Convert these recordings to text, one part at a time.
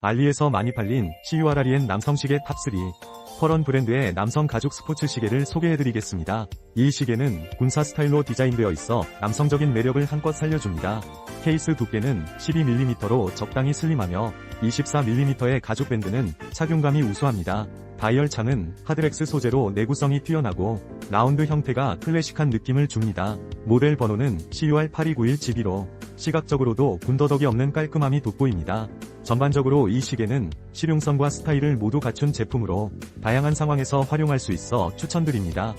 알리에서 많이 팔린 CURREN 남성 시계 탑3 퍼런 브랜드의 남성 가죽 스포츠 시계를 소개해드리겠습니다. 이 시계는 군사 스타일로 디자인되어 있어 남성적인 매력을 한껏 살려줍니다. 케이스 두께는 12mm로 적당히 슬림하며 24mm의 가죽 밴드는 착용감이 우수합니다. 다이얼 창은 하드렉스 소재로 내구성이 뛰어나고 라운드 형태가 클래식한 느낌을 줍니다. 모델 번호는 CUR8291GB2로 시각적으로도 군더더기 없는 깔끔함이 돋보입니다. 전반적으로 이 시계는 실용성과 스타일을 모두 갖춘 제품으로 다양한 상황에서 활용할 수 있어 추천드립니다.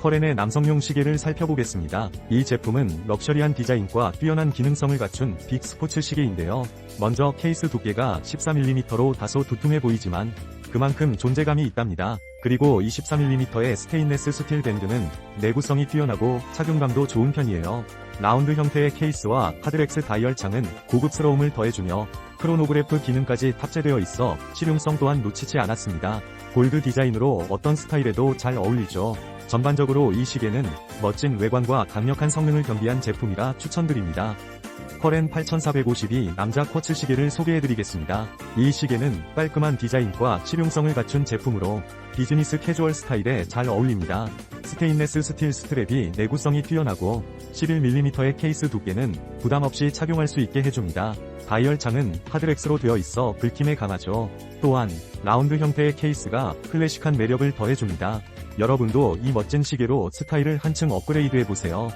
커렌의 남성용 시계를 살펴보겠습니다. 이 제품은 럭셔리한 디자인과 뛰어난 기능성을 갖춘 빅 스포츠 시계인데요. 먼저 케이스 두께가 14mm로 다소 두툼해 보이지만 그만큼 존재감이 있답니다. 그리고 24mm의 스테인레스 스틸 밴드는 내구성이 뛰어나고 착용감도 좋은 편이에요. 라운드 형태의 케이스와 하드렉스 다이얼 창은 고급스러움을 더해주며 크로노그래프 기능까지 탑재되어 있어 실용성 또한 놓치지 않았습니다. 골드 디자인으로 어떤 스타일에도 잘 어울리죠. 전반적으로 이 시계는 멋진 외관과 강력한 성능을 겸비한 제품이라 추천드립니다. 커렌 8452 남자 쿼츠 시계를 소개해드리겠습니다. 이 시계는 깔끔한 디자인과 실용성을 갖춘 제품으로 비즈니스 캐주얼 스타일에 잘 어울립니다. 스테인레스 스틸 스트랩이 내구성이 뛰어나고 11mm의 케이스 두께는 부담 없이 착용할 수 있게 해줍니다. 다이얼 창은 하드렉스로 되어 있어 긁힘에 강하죠. 또한 라운드 형태의 케이스가 클래식한 매력을 더해줍니다. 여러분도 이 멋진 시계로 스타일을 한층 업그레이드 해보세요.